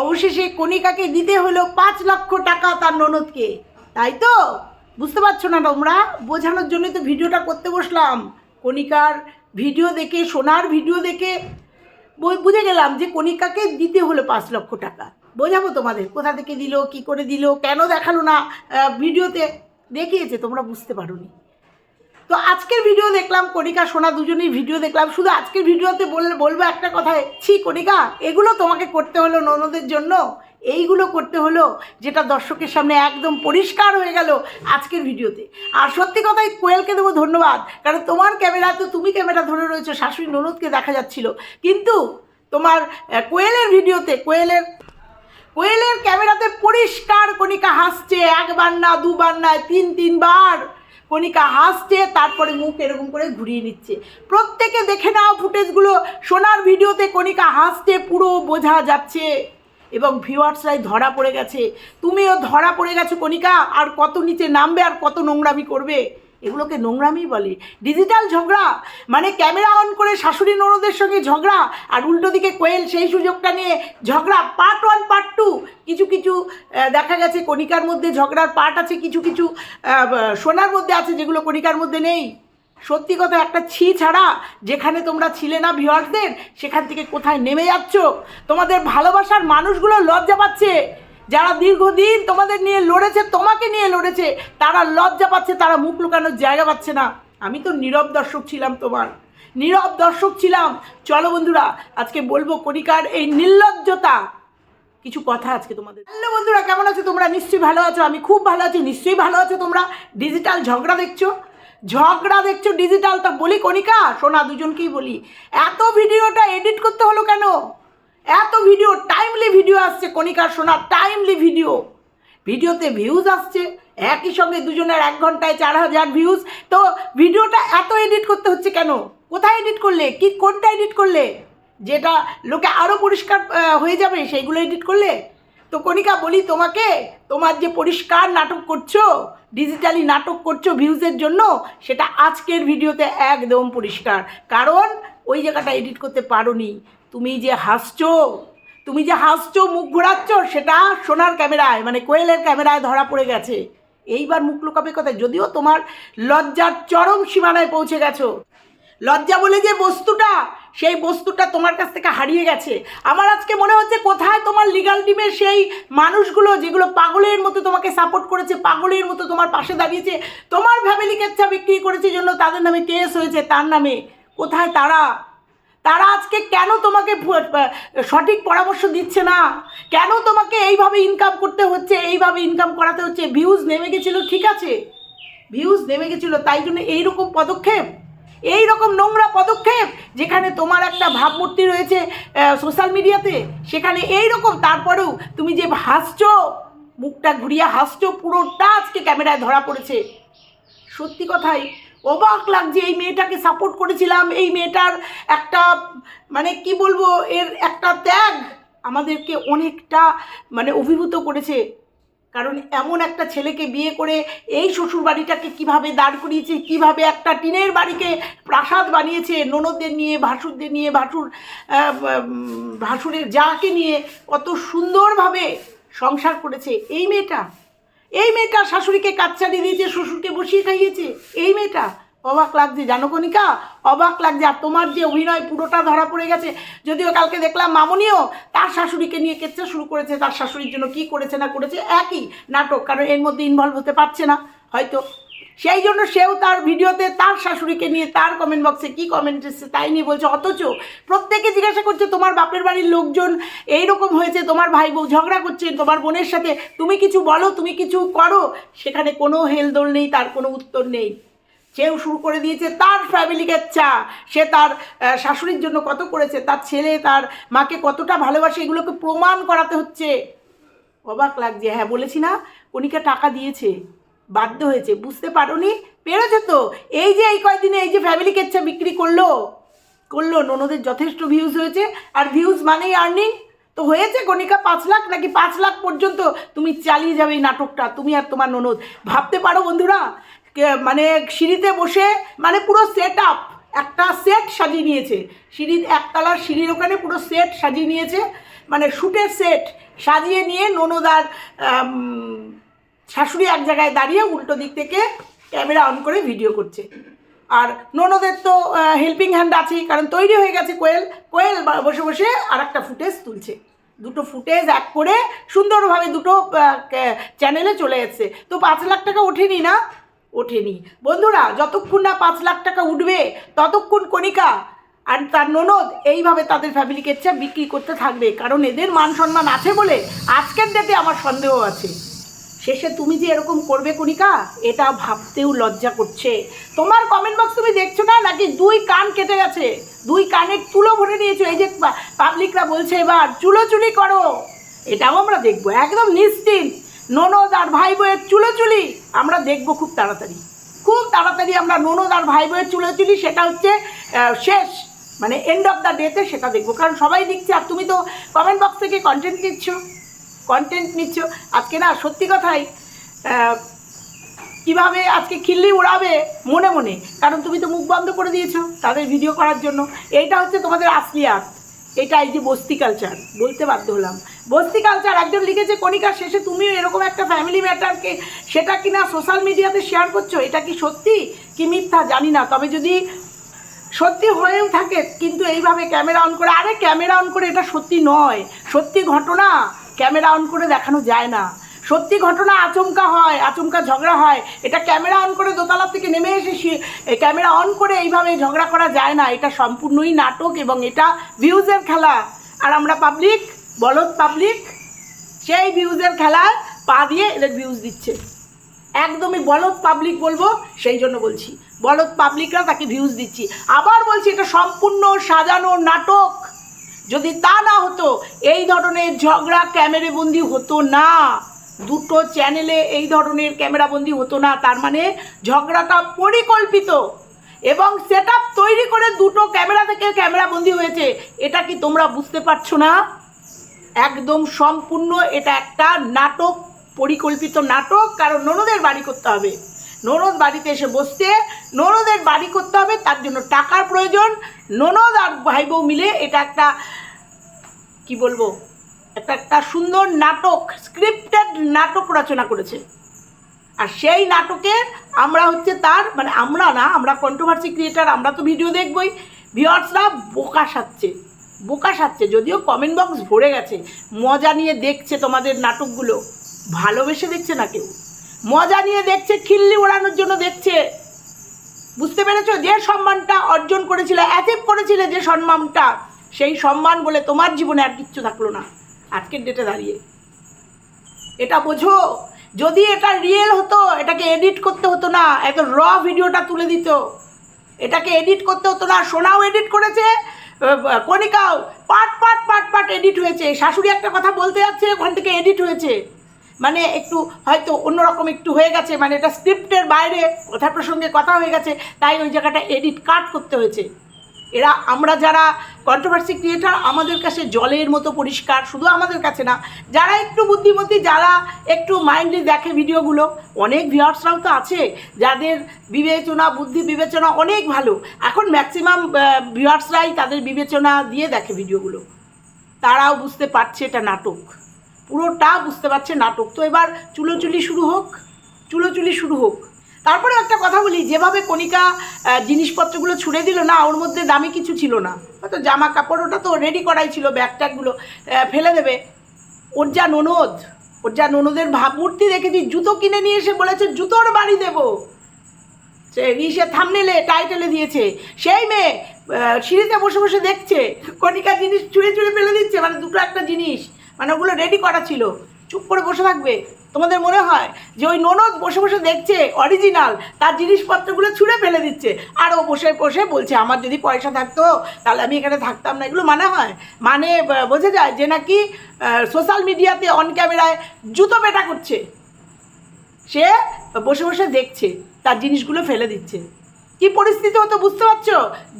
অবশেষে কণিকাকে দিতে হলো পাঁচ লক্ষ টাকা তার ননদকে। তাই তো? বুঝতে পারছ না তোমরা? বোঝানোর জন্যই তো ভিডিওটা করতে বসলাম। কণিকার ভিডিও দেখে, সোনার ভিডিও দেখে বুঝে গেলাম যে কণিকাকে দিতে হলো পাঁচ লক্ষ টাকা। বোঝাবো তোমাদের, কোথা থেকে দিল, কি করে দিল, কেন দেখাল না ভিডিওতে দেখিয়েছে, তোমরা বুঝতে পারোনি। তো আজকের ভিডিও দেখলাম কণিকা, সোনা দুজনেই ভিডিও দেখলাম। শুধু আজকের ভিডিওতে বললে বলব একটা কথায়, ছি কণিকা, এগুলো তোমাকে করতে হলো ননদের জন্য। এইগুলো করতে হলো যেটা দর্শকের সামনে একদম পরিষ্কার হয়ে গেল আজকের ভিডিওতে আর সত্যি কথাই কোয়েলকে দেবো ধন্যবাদ, কারণ তোমার ক্যামেরা তো তুমি ক্যামেরা ধরে রয়েছো, শাশুড়ি ননদকে দেখা যাচ্ছিল। কিন্তু তোমার কোয়েলের ভিডিওতে কোয়েলের কোয়েলের ক্যামেরাতে পরিষ্কার কণিকা হাসছে, একবার না, দুবার না তিন, তিনবার। কণিকা হাসছে, তারপরে মুখ এরকম করে ঘুরিয়ে নিচ্ছে। প্রত্যেকে দেখে নাও ফুটেজগুলো। সোনার ভিডিওতে কণিকা হাসছে, পুরো বোঝা যাচ্ছে। এবং ভিউয়ার্সরাই ধরা পড়ে গেছে। তুমিও ধরা পড়ে গেছো কণিকা, আর কত নিচে নামবে আর কত নোংরামি করবে? এগুলোকে নোংরামি বলে। ডিজিটাল ঝগড়া মানে ক্যামেরা অন করে শাশুড়ি ননদের সঙ্গে ঝগড়া, আর উল্টো দিকে কোয়েল সেই সুযোগটা নিয়ে ঝগড়া পার্ট ওয়ান পার্ট টু কিছু কিছু দেখা গেছে কণিকার মধ্যে ঝগড়ার পার্ট আছে, কিছু কিছু সোনার মধ্যে আছে যেগুলো কণিকার মধ্যে নেই। সত্যি কথা, একটা ছি ছাড়া যেখানে তোমরা ছিলে না ভিওয়ার্সদের সেখান থেকে কোথায় নেমে যাচ্ছ? তোমাদের ভালোবাসার মানুষগুলো লজ্জা পাচ্ছে। যারা দীর্ঘদিন তোমাদের নিয়ে লড়েছে, তোমাকে নিয়ে লড়েছে, তারা লজ্জা পাচ্ছে, তারা মুখ লুকানোর জায়গা পাচ্ছে না। আমি তো নীরব দর্শক ছিলাম তোমার। নীরব দর্শক ছিলাম। চলো বন্ধুরা, আজকে বলব কণিকার এই নির্লজ্জতা। কিছু কথা আজকে তোমাদের। হ্যালো বন্ধুরা, কেমন আছো তোমরা? নিশ্চয়ই ভালো আছো। আমি খুব ভালো আছি, নিশ্চয়ই ভালো আছো তোমরা। ডিজিটাল ঝগড়া দেখছ? ঝগড়া দেখছ ডিজিটাল? তা বলি কণিকা শোনা দুজনকেই বলি। এত ভিডিওটা এডিট করতে হলো কেন? এত ভিডিও টাইমলি ভিডিও আসছে কণিকার শোনা টাইমলি ভিডিও ভিডিওতে ভিউজ আসছে, একই সঙ্গে দুজনের এক ঘন্টায় চার হাজার ভিউজ তো ভিডিওটা এত এডিট করতে হচ্ছে কেন? কোথায় এডিট করলে? কি, কোনটা এডিট করলে? যেটা লোকে আরও পরিষ্কার হয়ে যাবে, সেইগুলো এডিট করলে? তো কণিকা, বলি তোমাকে, তোমার যে পরিষ্কার নাটক করছ ডিজিটালি নাটক করছ ভিউজের জন্য, সেটা আজকের ভিডিওতে একদম পরিষ্কার। কারণ ওই জায়গাটা এডিট করতে পারোনি। তুমি যে হাসছো, তুমি যে হাসছো, মুখ ঘোরাচ্ছ, সেটা সোনার ক্যামেরায় মানে কোয়েলের ক্যামেরায় ধরা পড়ে গেছে। এইবার মুখ লুকাবে কোথায়? যদিও তোমার লজ্জার চরম সীমানায় পৌঁছে গেছো। লজ্জা বলে যে বস্তুটা, সেই বস্তুটা তোমার কাছ থেকে হারিয়ে গেছে। আমার আজকে মনে হচ্ছে কোথায় তোমার লিগাল টিমের সেই মানুষগুলো, যেগুলো পাগলের মতো তোমাকে সাপোর্ট করেছে, পাগলের মতো তোমার পাশে দাঁড়িয়েছে, তোমার ফ্যামিলি কেচ্ছা বিক্রি করেছে জন্য তাদের নামে কেস হয়েছে, তার নামে। কোথায় তারা? তারা আজকে কেন তোমাকে সঠিক পরামর্শ দিচ্ছে না? কেন তোমাকে এইভাবে ইনকাম করতে হচ্ছে, এইভাবে ইনকাম করাতে হচ্ছে? ভিউজ নেমে গেছিল, ঠিক আছে? ভিউজ নেমে গেছিল, তাই জন্য এইরকম পদক্ষেপ। এই রকম নোংরা পদক্ষেপ যেখানে তোমার একটা ভাবমূর্তি রয়েছে সোশ্যাল মিডিয়াতে সেখানে এই রকম তারপরেও তুমি যে হাসছো, মুখটা ঘুরিয়ে হাসছো, পুরোটা আজকে ক্যামেরায় ধরা পড়েছে। সত্যি কথাই অবাক লাগছে, এই মেয়েটাকে সাপোর্ট করেছিলাম, এই মেয়েটার একটা মানে কি বলব, এর একটা ত্যাগ আমাদেরকে অনেকটা মানে অভিভূত করেছে। কারণ এমন একটা ছেলেকে বিয়ে করে এই শ্বশুর বাড়িটাকে কীভাবে দাঁড় করিয়েছে, কীভাবে একটা টিনের বাড়িকে প্রাসাদ বানিয়েছে, ননদদের নিয়ে, ভাসুরদের নিয়ে, ভাসুর ভাসুরের যাকে নিয়ে কত সুন্দরভাবে সংসার করেছে। এই মেয়েটা এই মেয়েটা শাশুড়িকে কাচ্চারি দিয়েছে, শ্বশুরকে বসিয়ে খাইয়েছে। এই মেয়েটা? অবাক লাগছে। জানো কণিকা? অবাক লাগছে। আর তোমার যে অভিনয় পুরোটা ধরা পড়ে গেছে, যদিও কালকে দেখলাম মামনিও তার শাশুড়িকে নিয়ে কেচ্ছা শুরু করেছে। তার শাশুড়ির জন্য কি করেছে না করেছে, একই নাটক, কারণ এর মধ্যে ইনভলভ হতে পারছে না, হয়তো। সেই জন্য সেও তার ভিডিওতে তার শাশুড়িকে নিয়ে তার কমেন্ট বক্সে কী কমেন্ট এসেছে তাই নিয়ে বলছে, অথচ প্রত্যেকে জিজ্ঞাসা করছে, তোমার বাপের বাড়ির লোকজন এইরকম হয়েছে, তোমার ভাই বউ ঝগড়া করছে, তোমার বোনের সাথে তুমি কিছু বলো, তুমি কিছু করো? সেখানে কোনো হেলদোল নেই, তার কোনো উত্তর নেই। সেও শুরু করে দিয়েছে, তার ফ্যামিলিকে চা সে তার শাশুড়ির জন্য কত করেছে, তার ছেলে, তার মাকে কতটা ভালোবাসে, এগুলোকে প্রমাণ করাতে হচ্ছে। অবাক লাগছে হ্যাঁ বলেছি না, কণিকা টাকা দিয়েছে। বাধ্য হয়েছে। বুঝতে পারোনি? পেরেছ তো? এই যে এই কয়দিনে এই যে ফ্যামিলি কেচ্ছা বিক্রি করল করল ননদের যথেষ্ট ভিউজ হয়েছে। আর ভিউজ মানেই আর্নিং তো হয়েছে কণিকা পাঁচ লাখ? নাকি পাঁচ লাখ পর্যন্ত তুমি চালিয়ে যাবে এই নাটকটা? তুমি আর তোমার ননদ। ভাবতে পারো বন্ধুরা মানে সিঁড়িতে বসে মানে পুরো সেট আপ একটা সেট সাজিয়ে নিয়েছে। সিঁড়ির একতলার সিঁড়ির ওখানে পুরো সেট সাজিয়ে নিয়েছে। মানে শ্যুটের সেট সাজিয়ে নিয়ে ননদার আম, শাশুড়ি এক জায়গায় দাঁড়িয়ে উল্টো দিক থেকে ক্যামেরা অন করে ভিডিও করছে। আর ননদের তো হেল্পিং হ্যান্ড আছেই, কারণ তৈরি হয়ে গেছে কোয়েল। কোয়েল বসে বসে আর একটা ফুটেজ তুলছে। দুটো ফুটেজ এক করে সুন্দরভাবে দুটো চ্যানেলে চলে এসছে। তো পাঁচ লাখ টাকা ওঠেনি না? ওঠেনি। বন্ধুরা, যতক্ষণ না পাঁচ লাখ টাকা উঠবে, ততক্ষণ কণিকা আর তার ননদ এইভাবে তাদের ফ্যামিলিকে চা বিক্রি করতে থাকবে। কারণ এদের মান সম্মান আছে বলে আজকের ডেটে আমার সন্দেহ আছে। শেষে তুমি যে এরকম করবে কণিকা, এটা ভাবতেও লজ্জা করছে। তোমার কমেন্ট বক্স তুমি দেখছ না নাকি দুই কান কেটে গেছে? দুই কানের তুলো ভরে নিয়েছো। এই যে পাবলিকরা বলছে এবার চুলোচুলি করো। এটাও আমরা দেখব, একদম নিশ্চিন্ত ননদ আর ভাই বইয়ের চুলোচুলি আমরা দেখব খুব তাড়াতাড়ি। খুব তাড়াতাড়ি আমরা ননদ আর ভাই বইয়ের চুলোচুলি সেটা হচ্ছে শেষ মানে এন্ড অফ দ্য ডেতে সেটা দেখব। কারণ সবাই দেখছে আর তুমি তো কমেন্ট বক্স থেকে কন্টেন্ট নিচ্ছ। কন্টেন্ট নিচ্ছ। আজকে না, সত্যি কথাই কীভাবে আজকে খিল্লি উড়াবে? মনে মনে। কারণ তুমি তো মুখ বন্ধ করে দিয়েছ তাদের ভিডিও করার জন্য। এইটা হচ্ছে তোমাদের আসলি আর্ট এটা এই যে বস্তি কালচার বলতে বাধ্য হলাম। বস্তি কালচার একজন লিখেছে কণিকার শেষে তুমিও এরকম একটা ফ্যামিলি ম্যাটারকে সেটা কি না সোশ্যাল মিডিয়াতে শেয়ার করছ? এটা কি সত্যি কি মিথ্যা? জানি না। তবে যদি সত্যি হয়েও থাকে, কিন্তু এইভাবে ক্যামেরা অন করে, আরে ক্যামেরা অন করে এটা সত্যি নয়। সত্যি ঘটনা ক্যামেরা অন করে দেখানো যায় না। সত্যি ঘটনা আচমকা হয়, আচমকা ঝগড়া হয়। এটা ক্যামেরা অন করে দোতলা থেকে নেমে এসে ক্যামেরা অন করে এইভাবে ঝগড়া করা যায় না। এটা সম্পূর্ণই নাটক এবং এটা ভিউজের খেলা। আর আমরা পাবলিক বলদ পাবলিক সেই ভিউজের খেলায় পা দিয়ে এদের ভিউজ দিচ্ছে। একদমই বলদ পাবলিক বলব, সেই জন্য বলছি। বলদ পাবলিকরা তাকে ভিউজ দিচ্ছি। আবার বলছি এটা সম্পূর্ণ সাজানো নাটক। যদি তা না হতো, এই ধরনের ঝগড়া ক্যামেরাবন্দি হতো না। দুটো চ্যানেলে এই ধরনের ক্যামেরাবন্দি হতো না, তার মানে ঝগড়াটা পরিকল্পিত। এবং সেট তৈরি করে দুটো ক্যামেরা থেকে ক্যামেরাবন্দি হয়েছে, এটা কি তোমরা বুঝতে পারছ না? একদম সম্পূর্ণ এটা একটা নাটক, পরিকল্পিত নাটক, কারণ ননদের বাড়ি করতে হবে। ননদ বাড়িতে এসে বসতে ননদের বাড়ি করতে হবে, তার জন্য টাকার প্রয়োজন। ননদ আর ভাই বউ মিলে এটা একটা, কি বলব একটা একটা সুন্দর নাটক স্ক্রিপ্টেড নাটক রচনা করেছে। আর সেই নাটকে আমরা হচ্ছে তার মানে আমরা না, আমরা কন্ট্রোভার্সি ক্রিয়েটার আমরা তো ভিডিও দেখবই। ভিওয়ার্সরা বোকা সাচ্ছে বোকা সাচ্ছে যদিও কমেন্ট বক্স ভরে গেছে। মজা নিয়ে দেখছে তোমাদের নাটকগুলো। ভালোবেসে দেখছে না কেউ। মজা নিয়ে দেখছে, খিল্লি ওড়ানোর জন্য দেখছে। বুঝতে পেরেছ? যে সম্মানটা অর্জন করেছিলে অ্যাচিভ করেছিলে যে সম্মানটা, সেই সম্মান বলে তোমার জীবনে আর কিচ্ছু থাকল না। আজকের ডেটে দাঁড়িয়ে। এটা বোঝো? যদি এটা রিয়েল হতো, এটাকে এডিট করতে হতো না, এত র ভিডিওটা তুলে দিত। এটাকে এডিট করতে হতো না, সোনাও এডিট করেছে কণিকাও, পাট পাট পাট পাট এডিট হয়েছে। শাশুড়ি একটা কথা বলতে যাচ্ছে, ওখান থেকে এডিট হয়েছে। মানে একটু হয়তো অন্যরকম একটু হয়ে গেছে মানে এটা স্ক্রিপ্টের বাইরে কথা প্রসঙ্গে কথা হয়ে গেছে, তাই ওই জায়গাটা এডিট কাট করতে হয়েছে। এরা, আমরা যারা কন্ট্রোভার্সি ক্রিয়েটার আমাদের কাছে জলের মতো পরিষ্কার, শুধু আমাদের কাছে না, যারা একটু বুদ্ধিমতী, যারা একটু মাইন্ডলি দেখে ভিডিওগুলো, অনেক ভিউয়ার্সরাও তো আছে, যাদের বিবেচনা, বুদ্ধি বিবেচনা অনেক ভালো। এখন ম্যাক্সিমাম ভিউয়ার্সরাই তাদের বিবেচনা দিয়ে দেখে ভিডিওগুলো। তারাও বুঝতে পারছে এটা নাটক। পুরোটা বুঝতে পারছে নাটক। তো এবার চুলোচুলি শুরু হোক, চুলোচুলি শুরু হোক। তারপরে একটা কথা বলি, যেভাবে কণিকা জিনিসপত্রগুলো ছুড়ে দিল, না, ওর মধ্যে দামি কিছু ছিল না। হয়তো জামা কাপড় ওটা তো রেডি করাই ছিল ব্যাগ ট্যাগগুলো ফেলে দেবে। ওর যা ননদ, ওর যা ননদের ভাবমূর্তি দেখেছি, জুতো কিনে নিয়ে এসে বলেছে, জুতোর বাড়ি দেবো। সে ইসে থামনেলে টাইটেলে দিয়েছে, সেই মেয়ে সিঁড়িতে বসে বসে দেখছে, কণিকা জিনিস চুড়ে চুড়ে ফেলে দিচ্ছে। মানে দুটো একটা জিনিস। মানে ওগুলো রেডি করা ছিল। চুপ করে বসে থাকবে। তোমাদের মনে হয় যে ওই ননদ বসে বসে দেখছে অরিজিনাল তার জিনিসপত্রগুলো ছুঁড়ে ফেলে দিচ্ছে। আর ও বসে বসে বলছে, আমার যদি পয়সা থাকতো, তাহলে আমি এখানে থাকতাম না। এগুলো মানে হয়? মানে বোঝা যায় যে নাকি সোশ্যাল মিডিয়াতে অন ক্যামেরায় জুতো পেটা করছে। সে বসে বসে দেখছে, তার জিনিসগুলো ফেলে দিচ্ছে। কি পরিস্থিতি হতো বুঝতে পারছ?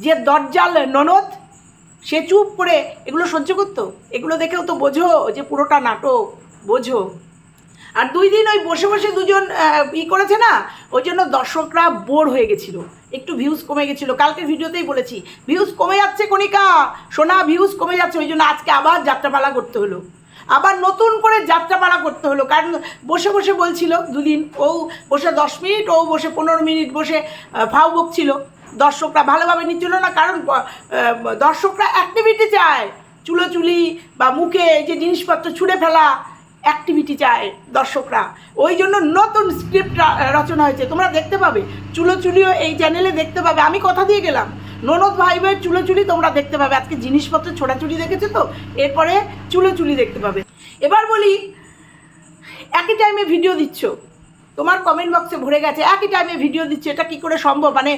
যে দরজাল ননদ সে চুপ করে এগুলো সহ্য করতো? এগুলো দেখেও তো বোঝো যে পুরোটা নাটক, বোঝো। আর দুই দিন ওই বসে বসে দুজন ই করেছে না? ওই জন্য দর্শকরা বোর হয়ে গেছিল। একটু ভিউজ কমে গেছিল। কালকের ভিডিওতেই বলেছি ভিউজ কমে যাচ্ছে কণিকা! সোনা ভিউজ কমে যাচ্ছে। ওই জন্য আজকে আবার যাত্রাপালা করতে হলো। আবার নতুন করে যাত্রাপালা করতে হলো। কারণ বসে বসে বলছিল দুদিন, ও বসে দশ মিনিট, ও বসে পনেরো মিনিট বসে ফাউ বকছিল দর্শকরা ভালোভাবে নিচ্ছিল না, কারণ দর্শকরা অ্যাক্টিভিটি চায়। চুলোচুলি বা মুখে যে জিনিসপত্র ছুঁড়ে ফেলা অ্যাক্টিভিটি চায় দর্শকরা। ওই জন্য নতুন স্ক্রিপ্ট রচনা হয়েছে। তোমরা দেখতে পাবে, চুলোচুলিও এই চ্যানেলে দেখতে পাবে। আমি কথা দিয়ে গেলাম। ননদ ভাই ভাইয়ের চুলোচুলি তোমরা দেখতে পাবে। আজকে জিনিসপত্র ছোড়াছুড়ি দেখেছ তো? এরপরে চুলোচুলি দেখতে পাবে। এবার বলি, একই টাইমে ভিডিও দিচ্ছ। তোমার কমেন্ট বক্সে ভরে গেছে, একই টাইমে ভিডিও দিচ্ছে, এটা কি করে সম্ভব? মানে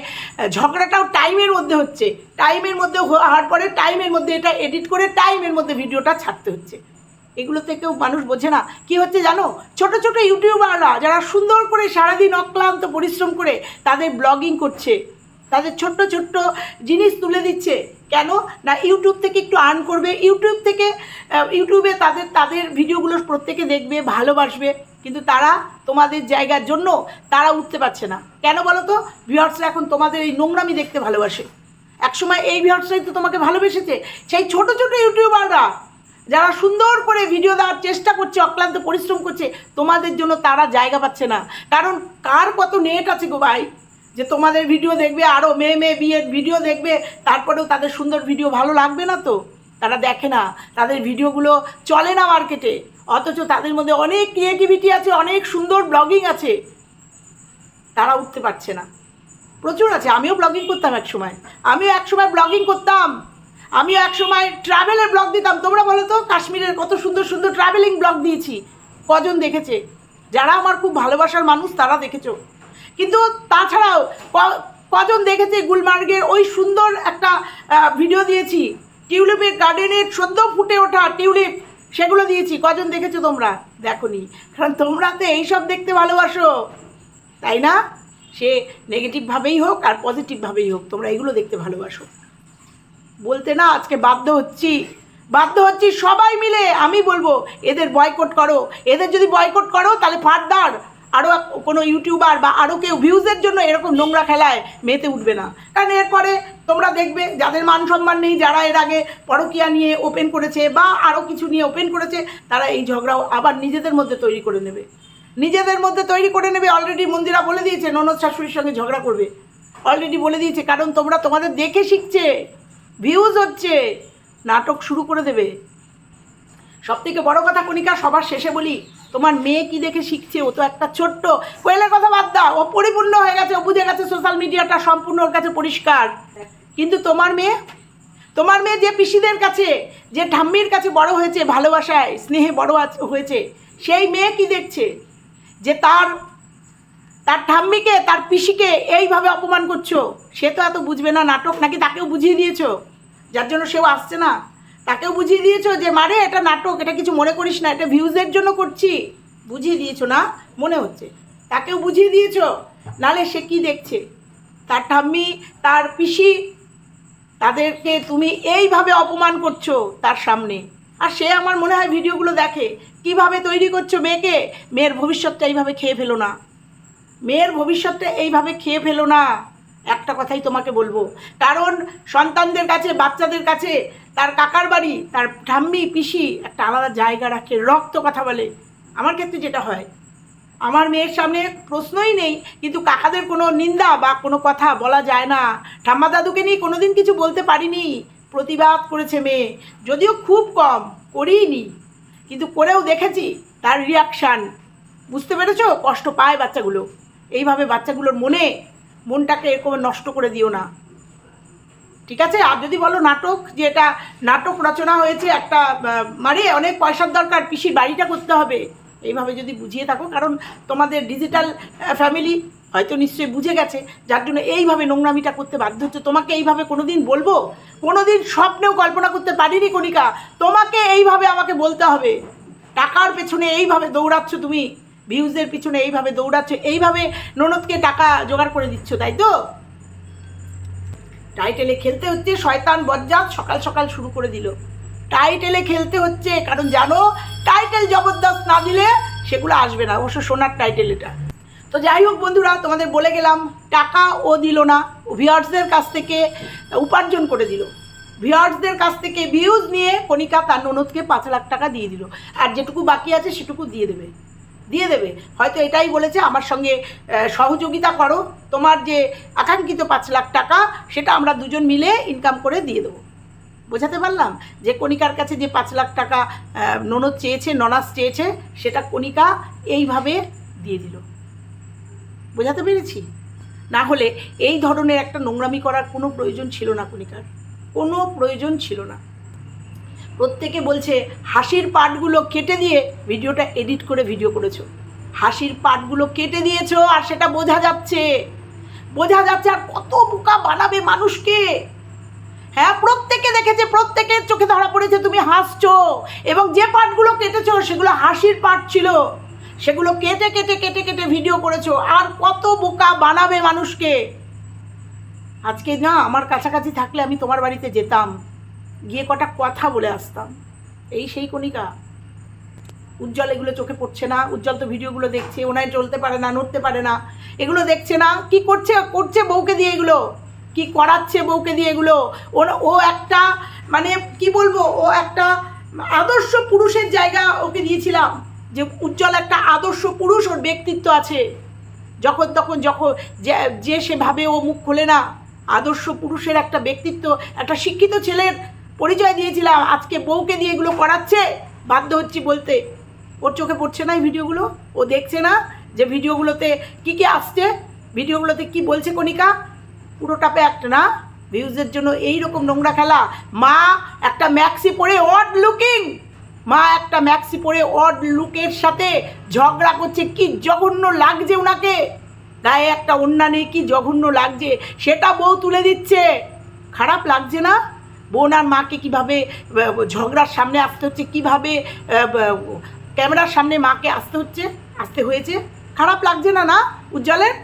ঝগড়াটাও টাইমের মধ্যে হচ্ছে। টাইমের মধ্যে হওয়ার পরে টাইমের মধ্যে এটা এডিট করে টাইমের মধ্যে ভিডিওটা ছাড়তে হচ্ছে। এগুলো থেকেও মানুষ বোঝে না। কি হচ্ছে জানো? ছোট ছোট ইউটিউবাররা যারা সুন্দর করে সারাদিন অক্লান্ত পরিশ্রম করে তাদের ব্লগিং করছে, তাদের ছোট্ট ছোট্ট জিনিস তুলে দিচ্ছে। কেন? না, ইউটিউব থেকে একটু আর্ন করবে। ইউটিউব থেকে ইউটিউবে তাদের তাদের ভিডিওগুলো প্রত্যেকে দেখবে, ভালোবাসবে। কিন্তু তারা তোমাদের জায়গার জন্য তারা উঠতে পারছে না। কেন বলো তো ভিউয়ার্সরা এখন তোমাদের এই নোংরামি দেখতে ভালোবাসে। একসময় এই ভিউয়ার্সরাই তো তোমাকে ভালোবেসেছে। সেই ছোট ছোট ইউটিউবাররা যারা সুন্দর করে ভিডিও দেওয়ার চেষ্টা করছে, অক্লান্ত পরিশ্রম করছে, তোমাদের জন্য তারা জায়গা পাচ্ছে না। কারণ কার কত নেট আছে গো ভাই? যে তোমাদের ভিডিও দেখবে আরও মেয়ে মেয়ে, বিয়ের ভিডিও দেখবে, তারপরেও তাদের সুন্দর ভিডিও ভালো লাগবে না তো? তারা দেখে না, তাদের ভিডিওগুলো চলে না মার্কেটে। অথচ তাদের মধ্যে অনেক ক্রিয়েটিভিটি আছে, অনেক সুন্দর ব্লগিং আছে। তারা উঠতে পারছে না। প্রচুর আছে, আমিও ব্লগিং করতাম এক সময়। আমিও এক সময় ব্লগিং করতাম। আমিও এক সময় ট্রাভেলের ব্লগ দিতাম। তোমরা বলো তো, কাশ্মীরের কত সুন্দর সুন্দর ট্রাভেলিং ব্লগ দিয়েছি। কজন দেখেছে? যারা আমার খুব ভালোবাসার মানুষ, তারা দেখেছ। কিন্তু তাছাড়াও কজন দেখেছে গুলমার্গের ওই সুন্দর একটা ভিডিও দিয়েছি? টিউলিপের গার্ডেনের সদ্য ফুটে ওঠা টিউলিপ, সেগুলো দিয়েছি। কজন দেখেছ তোমরা? দেখোনি। কারণ তোমরা তো এইসব দেখতে ভালোবাসো। তাই না? সে নেগেটিভভাবেই হোক আর পজিটিভভাবেই হোক, তোমরা এগুলো দেখতে ভালোবাসো। বলতে না, আজকে বাধ্য হচ্ছি। বাধ্য হচ্ছি সবাই মিলে, আমি বলব, এদের বয়কট করো। এদের যদি বয়কট করো, তাহলে ফার্দার আরও কোনো ইউটিউবার বা আরও কেউ ভিউজের জন্য এরকম নোংরা খেলায় মেতে উঠবে না। কারণ এরপরে তোমরা দেখবে যাদের মান সম্মান নেই, যারা এর আগে পরকিয়া নিয়ে ওপেন করেছে বা আরও কিছু নিয়ে ওপেন করেছে, তারা এই ঝগড়াও আবার নিজেদের মধ্যে তৈরি করে নেবে। নিজেদের মধ্যে তৈরি করে নেবে। অলরেডি মন্দিরা বলে দিয়েছে, ননদ শাশুড়ির সঙ্গে ঝগড়া করবে। অলরেডি বলে দিয়েছে, কারণ তোমরা তোমাদের দেখে শিখছে ভিউজ হচ্ছে, নাটক শুরু করে দেবে। সব থেকে বড় কথা কণিকা, সবার শেষে বলি তোমার মেয়ে কি দেখে শিখছে? ও তো একটা ছোট্ট। কোয়েলের কথা বাদ দাও। ও পরিপূর্ণ হয়ে গেছে। ও বুঝে গেছে সোশ্যাল মিডিয়াটা সম্পূর্ণ ওর কাছে পরিষ্কার। কিন্তু তোমার মেয়ে? তোমার মেয়ে যে পিসিদের কাছে, যে ঠাম্মির কাছে বড় হয়েছে, ভালোবাসায়, স্নেহে বড় হয়েছে, সেই মেয়ে কি দেখছে? যে তার তার ঠাম্মিকে, তার পিসিকে এইভাবে অপমান করছ? সে তো এত বুঝবে না নাটক, নাকি তাকেও বুঝিয়ে দিয়েছ? যার জন্য সেও আসছে না? তাকেও বুঝিয়ে দিয়েছ যে, মারে, এটা নাটক, এটা কিছু মনে করিস না, এটা ভিউজের জন্য করছি। বুঝিয়ে দিয়েছ না? মনে হচ্ছে। তাকেও বুঝিয়ে দিয়েছ? নালে সে কি দেখছে? তার ঠাম্মি, তার পিসি, তাদেরকে তুমি এইভাবে অপমান করছ তার সামনে। আর সে আমার মনে হয় ভিডিওগুলো দেখে। কীভাবে তৈরি করছ মেয়েকে? মেয়ের ভবিষ্যৎটা এইভাবে খেয়ে ফেলো না। মেয়ের ভবিষ্যৎটা এইভাবে খেয়ে ফেলো না। একটা কথাই তোমাকে বলব। কারণ সন্তানদের কাছে, বাচ্চাদের কাছে, তার কাকার বাড়ি, তার ঠাম্মি, পিসি একটা আলাদা জায়গা রাখে, রক্ত কথা বলে। আমার ক্ষেত্রে যেটা হয়, আমার মেয়ের সামনে প্রশ্নই নেই, কিন্তু কাকাদের কোনো নিন্দা বা কোনো কথা বলা যায় না। ঠাম্মা দাদুকে নিয়ে কোনোদিন কিছু বলতে পারিনি। প্রতিবাদ করেছে মেয়ে। যদিও খুব কম করিনি কিন্তু করেও দেখেছি তার রিয়াকশান বুঝতে পেরেছ? কষ্ট পায় বাচ্চাগুলো। এইভাবে বাচ্চাগুলোর মনে মনটাকে এরকম নষ্ট করে দিও না। ঠিক আছে? আর যদি বলো নাটক, যে এটা নাটক রচনা হয়েছে, একটা মানে অনেক পয়সার দরকার, পিসির বাড়িটা করতে হবে। এইভাবে যদি বুঝিয়ে থাকো, কারণ তোমাদের ডিজিটাল ফ্যামিলি হয়তো নিশ্চয়ই বুঝে গেছে, যার জন্য এইভাবে নোংরামিটা করতে বাধ্য হচ্ছে। তোমাকে এইভাবে কোনো কোনোদিন বলব? কোনোদিন স্বপ্নেও কল্পনা করতে পারিনি, কণিকা। তোমাকে এইভাবে আমাকে বলতে হবে। টাকার পেছনে এইভাবে দৌড়াচ্ছ তুমি। ভিউজের পিছনে এইভাবে দৌড়াচ্ছ, এইভাবে ননদকে টাকা জোগাড় করে দিচ্ছ, তাই তো? টাইটেলে খেলতে হচ্ছে শয়তান বজ্জাত, সকাল সকাল শুরু করে দিল। টাইটেলে খেলতে হচ্ছে, কারণ জানো, টাইটেল জবরদস্ত না দিলে সেগুলো আসবে না, অবশ্য সোনার টাইটেল এটা। তো যাই হোক বন্ধুরা, তোমাদের বলে গেলাম, টাকা ও দিল না, ভিউয়ার্সদের কাছ থেকে উপার্জন করে দিল। ভিউয়ার্সদের কাছ থেকে ভিউজ নিয়ে কণিকা তার ননদকে পাঁচ লাখ টাকা দিয়ে দিল, আর যেটুকু বাকি আছে সেটুকু দিয়ে দেবে। দিয়ে দেবে। হয়তো এটাই বলেছে, আমার সঙ্গে সহযোগিতা করো। তোমার যে আকাঙ্ক্ষিত পাঁচ লাখ টাকা, সেটা আমরা দুজন মিলে ইনকাম করে দিয়ে দেবো। বোঝাতে পারলাম? যে কণিকার কাছে যে পাঁচ লাখ টাকা ননদ চেয়েছে, ননাস চেয়েছে, সেটা কণিকা এইভাবে দিয়ে দিল। বোঝাতে পেরেছি? না হলে এই ধরনের একটা নোংরামি করার কোনো প্রয়োজন ছিল না কণিকার। কোনো প্রয়োজন ছিল না। প্রত্যেকে বলছে, হাসির পার্টগুলো কেটে দিয়ে ভিডিওটা এডিট করে ভিডিও করেছ। হাসির পার্টগুলো কেটে দিয়েছ আর সেটা বোঝা যাচ্ছে। বোঝা যাচ্ছে আর কত বোকা বানাবে মানুষকে। হ্যাঁ প্রত্যেকে দেখেছে, প্রত্যেকের চোখে ধরা পড়েছে, তুমি হাসছো। এবং যে পার্টগুলো কেটেছো, সেগুলো হাসির পার্ট ছিল। সেগুলো কেটে কেটে কেটে কেটে ভিডিও করেছ। আর কত বোকা বানাবে মানুষকে। আজকে না, আমার কাছাকাছি থাকলে আমি তোমার বাড়িতে যেতাম। গিয়ে কটা কথা বলে আসতাম। এই সেই কণিকা। উজ্জ্বল এগুলো চোখে পড়ছে না, উজ্জ্বল তো ভিডিওগুলো দেখছে ওনায় চলতে পারে না, নড়তে পারে না। এগুলো দেখছে না, কি করছে করছে বউকে দিয়ে এগুলো? কি করাচ্ছে বউকে দিয়ে এগুলো? ও একটা মানে কি বলব, ও একটা আদর্শ পুরুষের জায়গা ওকে দিয়েছিলাম। যে উজ্জ্বল একটা আদর্শ পুরুষ ওর ব্যক্তিত্ব আছে। যখন তখন যখন যে যে সেভাবে ও মুখ খোলে না, আদর্শ পুরুষের একটা ব্যক্তিত্ব, একটা শিক্ষিত ছেলের পরিচয় দিয়েছিলাম, আজকে বউকে দিয়ে এগুলো করাচ্ছে, বাধ্য হচ্ছি বলতে। ওর চোখে পড়ছে না এই ভিডিওগুলো, ও দেখছে না যে ভিডিওগুলোতে কি কি আসছে, ভিডিওগুলোতে কি বলছে কণিকা, পুরোটা প্যাক্ট না। ভিউজের জন্য এই রকম নোংরা খেলা। মা একটা ম্যাক্সি পরে অড লুকিং মা একটা ম্যাক্সি পরে অড লুকের সাথে ঝগড়া করছে, কি জঘন্য লাগছে ওনাকে গায়ে একটা অন্যা নেই, কি জঘন্য লাগছে, সেটা বউ তুলে দিচ্ছে। খারাপ লাগছে না? বোন আর মাকে কীভাবে ঝগড়ার সামনে আসতে হচ্ছে, কীভাবে ক্যামেরার সামনে মাকে আসতে হচ্ছে, আসতে হয়েছে? খারাপ লাগছে না না? উজ্জ্বলের?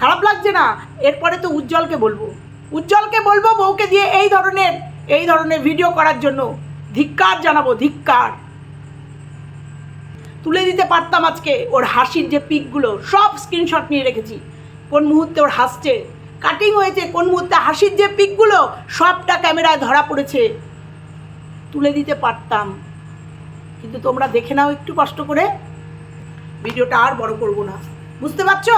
খারাপ লাগছে না? এরপরে তো উজ্জ্বলকে বলব। উজ্জ্বলকে বলব বউকে দিয়ে এই ধরনের এই ধরনের ভিডিও করার জন্য। ধিক্কার জানাব, ধিক্কার। তুলে দিতে পারতাম আজকে ওর হাসির যে পিকগুলো, সব স্ক্রিনশট নিয়ে রেখেছি। কোন মুহূর্তে ওর হাসছে কাটিং হয়েছে, কোন মুহূর্তে হাসির যে পিকগুলো, সবটা ক্যামেরায় ধরা পড়েছে। তুলে দিতে পারতাম। কিন্তু তোমরা দেখে নাও একটু কষ্ট করে। ভিডিওটা আর বড় করব না। বুঝতে পারছ?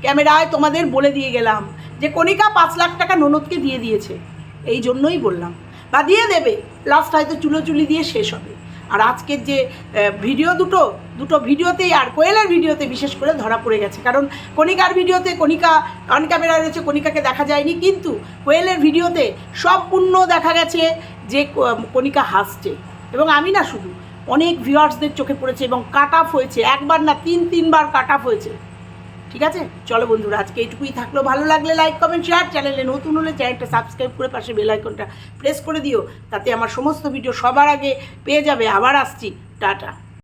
ক্যামেরায় তোমাদের বলে দিয়ে গেলাম যে কণিকা পাঁচ লাখ টাকা ননদকে দিয়ে দিয়েছে। এই জন্যই বললাম। বা দিয়ে দেবে। লাস্ট হয়তো চুলো চুলি দিয়ে শেষ হবে। আর আজকের যে ভিডিও দুটো দুটো ভিডিওতেই আর কোয়েলের ভিডিওতে বিশেষ করে ধরা পড়ে গেছে। কারণ কণিকার ভিডিওতে কণিকা, অন ক্যামেরা রয়েছে, কণিকাকে দেখা যায়নি, কিন্তু কোয়েলের ভিডিওতে সব পূর্ণ দেখা গেছে যে কণিকা হাসছে। এবং আমি না শুধু, অনেক ভিউয়ার্সদের চোখে পড়েছে এবং কাট হয়েছে, একবার না তিন, তিনবার কাট হয়েছে। ঠিক আছে? চলো বন্ধুরা, আজকে এইটুকুই থাকল। ভালো লাগলে লাইক কমেন্ট শেয়ার চ্যানেলে নতুন হলে চ্যানেলটা সাবস্ক্রাইব করে পাশে বেল আইকনটা প্রেস করে দিও, তাতে আমার সমস্ত ভিডিও সবার আগে পেয়ে যাবে। আবার আসছি। টাটা।